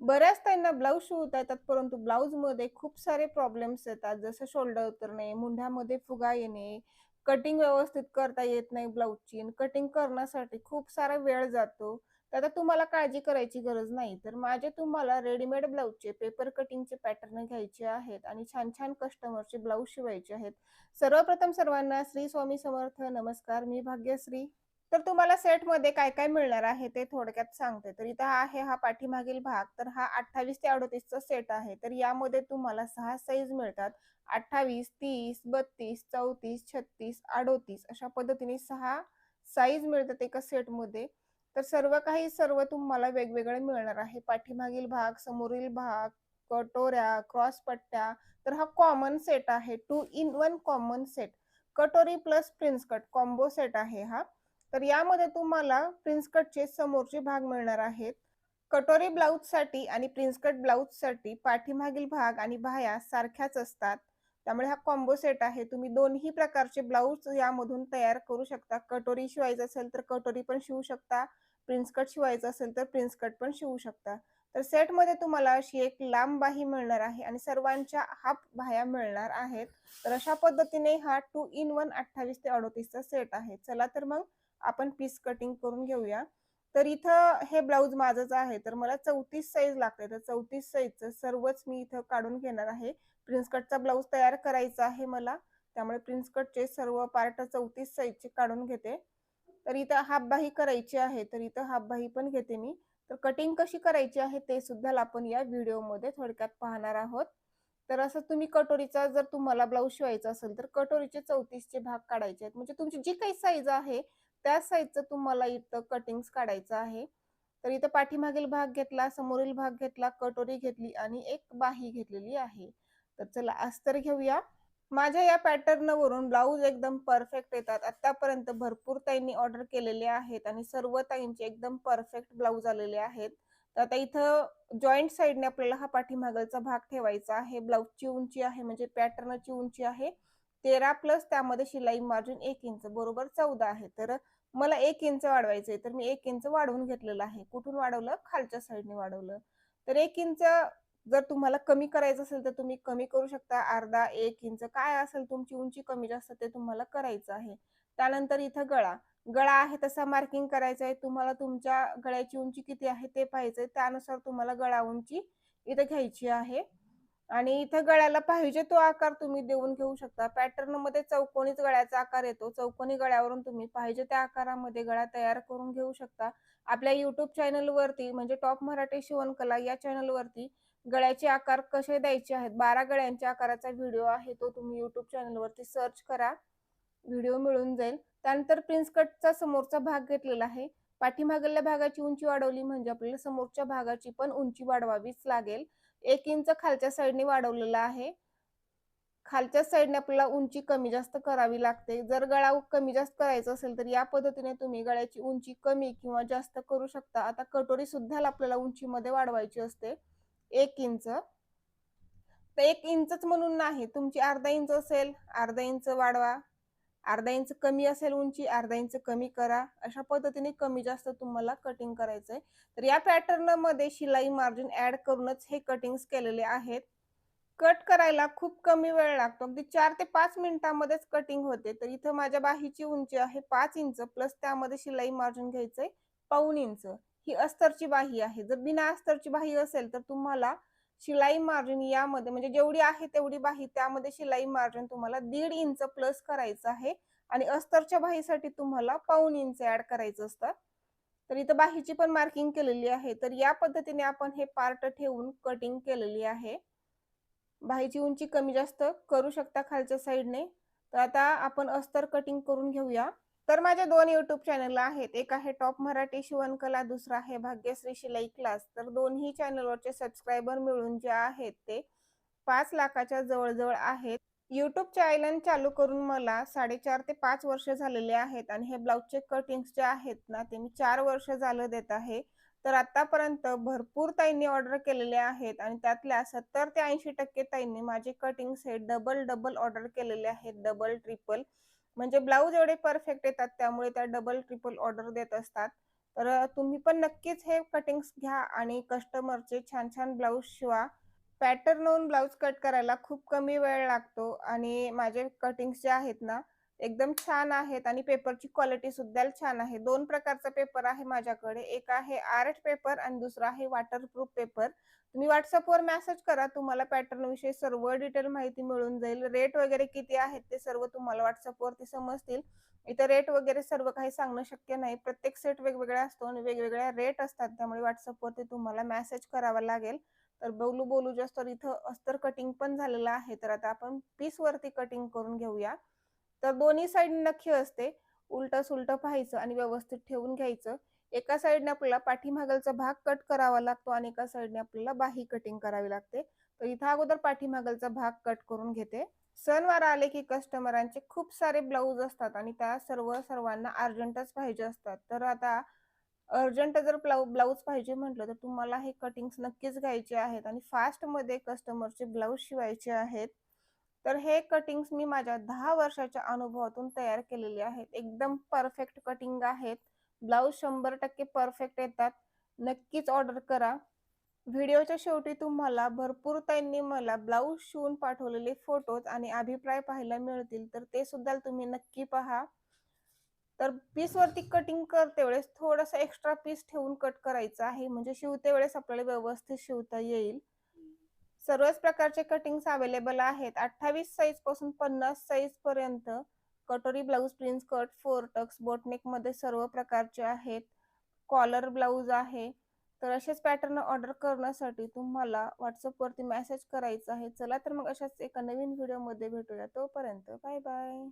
बऱ्याच त्यांना ब्लाऊज शिवता येतात, परंतु ब्लाऊजमध्ये खूप सारे प्रॉब्लेम्स येतात. जसं शोल्डर उतरणे, मुंढ्यामध्ये फुगा येणे, कटिंग व्यवस्थित करता येत नाही ब्लाऊजची आणि कटिंग करण्यासाठी खूप सारा वेळ जातो. तर आता तुम्हाला काळजी करायची गरज नाही. तर माझे तुम्हाला रेडीमेड ब्लाऊजचे पेपर कटिंगचे पॅटर्न घ्यायचे आहेत आणि छान-छान कस्टमरचे ब्लाऊज शिवायचे आहेत. सर्वप्रथम सर्वांना श्री स्वामी समर्थ. नमस्कार, मी भाग्यश्री. तर तुम्हाला सेटमध्ये काय-काय मिळणार आहे ते थोडक्यात सांगते. तर इथं आहे हा पाठीमागील भाग. तर हा 28 ते अडतीसचा सेट आहे. तर यामध्ये तुम्हाला सहा साईज मिळतात. 28, 30, 32, 34, 36, 38 अशा पद्धतीने सहा साईज मिळतात एका सेटमध्ये. तर सर्व काही सर्व तुम्हाला वेगवेगळे मिळणार आहे. पाठीमागील भाग, समोरील भाग, कटोऱ्या, क्रॉस पट्ट्या. तर हा कॉमन सेट आहे. Two in one common set. Katori plus prince cut combo set आहे हा. तर यामध्ये तुम्हाला प्रिन्स कटचे समोरचे भाग मिळणार आहेत. कटोरी ब्लाऊजसाठी आणि प्रिन्स कट ब्लाऊजसाठी पाठीमागील भाग आणि बाह्या सारख्याच असतात. त्यामुळे हा कॉम्बो सेट आहे. तुम्ही दोन्ही प्रकारचे ब्लाऊज यामधून तयार करू शकता. कटोरी शिवायचं असेल तर कटोरी पण शिवू शकता. प्रिन्स कट शिवायचं असेल तर प्रिन्स कट पण शिवू शकता. तर सेटमध्ये तुम्हाला अशी एक लांब बाही मिळणार आहे आणि सर्वांच्या हाफ बाह्या मिळणार आहेत. तर अशा पद्धतीने हा टू इन 1 28 ते अडोतीसचा सेट आहे. चला तर मग आपण पीस कटिंग करून घेऊया. तर इथं हे ब्लाऊज माझंच आहे. तर मला 34 साईज लागते. तर 34 साईजचं सर्वच मी इथं काढून घेणार आहे. प्रिन्स कटचा ब्लाऊज तयार करायचा आहे मला. त्यामुळे प्रिन्स कटचे सर्व पार्ट 34 साईजचे काढून घेते. तर इथं हाफबाही करायची आहे. तर इथं हाफबाही पण घेते मी. तर कटिंग कशी करायची आहे ते सुद्धा आपण या व्हिडिओमध्ये थोडक्यात पाहणार आहोत. तर असं तुम्ही कटोरीचा जर तुम्हाला ब्लाऊज शिवायचा असेल तर कटोरीचे 34 चे भाग काढायचे आहेत. म्हणजे तुमची जी काही साईज आहे त्या साईजचं तुम्हाला इथं कटिंग्स काढायचं आहे. तर इथं पाठीमागील भाग घेतला, समोरील भाग घेतला, कटोरी घेतली आणि एक बाही घेतलेली आहे. तर चला अस्तर घेऊया. माझ्या या पॅटर्नवरून ब्लाऊज एकदम परफेक्ट येतात. आतापर्यंत भरपूर ताईंनी ऑर्डर केलेले आहेत आणि सर्व ताईंचे एकदम परफेक्ट ब्लाऊज आलेले आहेत. तर आता इथं जॉईंट साईडने आपल्याला हा पाठीमागलचा भाग ठेवायचा आहे. ब्लाऊजची उंची आहे म्हणजे पॅटर्नची उंची आहे 13 प्लस त्यामध्ये शिलाई मार्जिन एक इंच बरोबर 14 आहे. तर मला एक इंच वाढवायचं आहे तर मी एक इंच वाढवून घेतलेलं आहे. कुठून वाढवलं? खालच्या साईडने वाढवलं. तर एक इंच जर तुम्हाला कमी करायचं असेल तर तुम्ही कमी करू शकता. अर्धा, एक इंच काय असेल तुमची उंची कमी जास्त ते तुम्हाला करायचं आहे. त्यानंतर इथं गळा. गळा आहे तसा मार्किंग करायचा आहे. तुम्हाला तुमच्या गळ्याची उंची किती आहे ते पाहायचंय. त्यानुसार तुम्हाला गळा उंची इथं घ्यायची आहे. आणि इथं गळ्याला पाहिजे तो आकार तुम्ही देऊन घेऊ शकता. पॅटर्नमध्ये चौकोनीच गळ्याचा आकार येतो. चौकोनी गळ्यावरून तुम्ही पाहिजे त्या आकारामध्ये गळा तयार करून घेऊ शकता. आपल्या YouTube चॅनलवरती म्हणजे टॉप मराठी शिवणकला या चॅनलवरती गळ्याचे आकार कसे द्यायचे आहेत 12 गळ्यांच्या आकाराचा व्हिडिओ आहे. तो तुम्ही YouTube चॅनलवरती सर्च करा. व्हिडिओ मिळून जाईल. त्यानंतर प्रिन्स कटचा समोरचा भाग घेतलेला आहे. पाठीमागल्या भागाची उंची वाढवली म्हणजे आपल्याला समोरच्या भागाची पण उंची वाढवावीच लागेल. एक इंच खालच्या साईडने वाढवलेला आहे. खालच्या साईडने आपल्याला उंची कमी जास्त करावी लागते. जर गळा कमी जास्त करायचा असेल तर या पद्धतीने तुम्ही गळ्याची उंची कमी किंवा जास्त करू शकता. आता कटोरी सुद्धा आपल्याला उंचीमध्ये वाढवायची असते एक इंच. तर एक इंचच म्हणून नाही तुमची अर्धा इंच असेल, अर्धा इंच वाढवा. अर्धा इंच कमी असेल उंची, अर्धा इंच कमी करा. अशा पद्धतीने कमी जास्त तुम्हाला कटिंग करायचं आहे तर या पॅटर्नमध्ये शिलाई मार्जिन ॲड करूनच हे कटिंग्स केलेले आहेत. कट करायला खूप कमी वेळ लागतो. अगदी चार ते पाच मिनिटांमध्येच कटिंग होते. तर इथं माझ्या बाहीची उंची आहे पाच इंच प्लस त्यामध्ये शिलाई मार्जिन घ्यायचंय पाऊण इंच. ही अस्तरची बाही आहे. जर बिना अस्तरची बाही असेल तर तुम्हाला शिलाई मार्जिन यामध्ये म्हणजे जेवढी आहे तेवढी बाही त्यामध्ये शिलाई मार्जिन तुम्हाला दीड इंच प्लस करायचं आहे आणि अस्तरच्या बाहीसाठी तुम्हाला पाऊण इंच ऍड करायचं असतं. तर इथं बाहीची पण मार्किंग केलेली आहे. तर या पद्धतीने आपण हे पार्ट ठेवून कटिंग केलेली आहे. बाहीची उंची कमी जास्त करू शकता खालच्या साईडने तर आता आपण अस्तर कटिंग करून घेऊया. तर माझ्या 2 YouTube चॅनल आहेत. एक आहे टॉप मराठी शिवणकला, दुसरा आहे भाग्यश्री शिलाई क्लास. तर दोन्ही चॅनलवरचे सबस्क्रायबर मिळून जे आहेत ते पाच लाखाच्या जवळजवळ आहेत. युट्यूब चॅनल चालू करून मला 4.5 ते पाच वर्ष झालेले आहेत आणि हे ब्लाऊजचे कटिंग्स जे आहेत ना ते मी चार वर्ष झालं देत आहे. तर आतापर्यंत भरपूर ताईंनी ऑर्डर केलेले आहेत आणि त्यातल्या 70 ते 80% ताईंनी माझे कटिंग्स हे डबल-डबल ऑर्डर केलेले आहेत. डबल, ट्रिपल म्हणजे ब्लाऊज एवढे परफेक्ट येतात त्यामुळे त्या डबल, ट्रिपल ऑर्डर देत असतात. तर तुम्ही पण नक्कीच हे कटिंग्स घ्या आणि कस्टमरचे छान-छान ब्लाऊज शिवा. पॅटर्नवरून ब्लाऊज कट करायला खूप कमी वेळ लागतो आणि माझे कटिंग्स जे आहेत ना, एकदम छान आहेत आणि पेपरची क्वालिटी सुद्धा छान आहे. दोन प्रकारचा पेपर आहे माझ्याकडे. एक आहे आर्ट पेपर आणि दुसरा आहे वॉटरप्रूफ पेपर. तुम्ही व्हॉट्सअपवर मेसेज करा. तुम्हाला पॅटर्न विषयी सर्व डिटेल माहिती मिळून जाईल. रेट वगैरे किती आहेत ते सर्व तुम्हाला WhatsAppवरती समजतील. इथं रेट वगैरे सर्व काही सांगणं शक्य नाही. प्रत्येक सेट वेगवेगळा असतो आणि वेगवेगळ्या रेट असतात. त्यामुळे व्हॉट्सअपवरती तुम्हाला मेसेज करावा लागेल. तर बोलू बोलू जास्त इथं अस्तर कटिंग पण झालेलं आहे. तर आता आपण पीसवरती कटिंग करून घेऊया. तर दोन्ही साईड नक्की असते. उलटं-सुलटं पाहायचं आणि व्यवस्थित ठेवून घ्यायचं. एका साईडने आपल्याला पाठीमागलचा भाग कट करावा लागतो आणि एका साईडने आपल्याला बाही कटिंग करावी लागते. तर इथं अगोदर पाठीमागलचा भाग कट करून घेते. सणवार आले की कस्टमरांचे खूप सारे ब्लाऊज असतात आणि त्या सर्व सर्वांना अर्जंटच पाहिजे असतात. तर आता अर्जंट जर ब्लाऊज पाहिजे म्हटलं तर तुम्हाला हे कटिंग्स नक्कीच घ्यायचे आहेत आणि फास्टमध्ये कस्टमरचे ब्लाऊज शिवायचे आहेत. तर हे कटिंग्स मी माझ्या दहा वर्षाच्या अनुभवातून तयार केलेले आहेत. एकदम परफेक्ट कटिंग आहेत. ब्लाउज 100% परफेक्ट येतात. नक्कीच ऑर्डर करा. व्हिडिओच्या शेवटी तुम्हाला भरपूर ताईंनी मला ब्लाऊज शिवून पाठवलेले फोटोज आणि अभिप्राय पाहायला मिळतील. तर ते सुद्धा तुम्ही नक्की पहा. तर पीसवरती कटिंग करते वेळेस थोडंसं एक्स्ट्रा पीस ठेवून कट करायचा आहे. म्हणजे शिवते वेळेस आपल्याला व्यवस्थित शिवता येईल. सर्वच प्रकारचे कटिंग्स अवेलेबल आहेत. 28 साइजपासून 50 साइजपर्यंत katori blouse prince cut, four tucks, बोटनेकमध्ये सर्व प्रकारचे आहेत. कॉलर ब्लाऊज आहे. तर असेच पॅटर्न ऑर्डर करण्यासाठी तुम्हाला व्हॉट्सअपवरती मेसेज करायचा आहे. चला तर मग अशाच एका नवीन व्हिडिओमध्ये भेटूया. तोपर्यंत बाय बाय.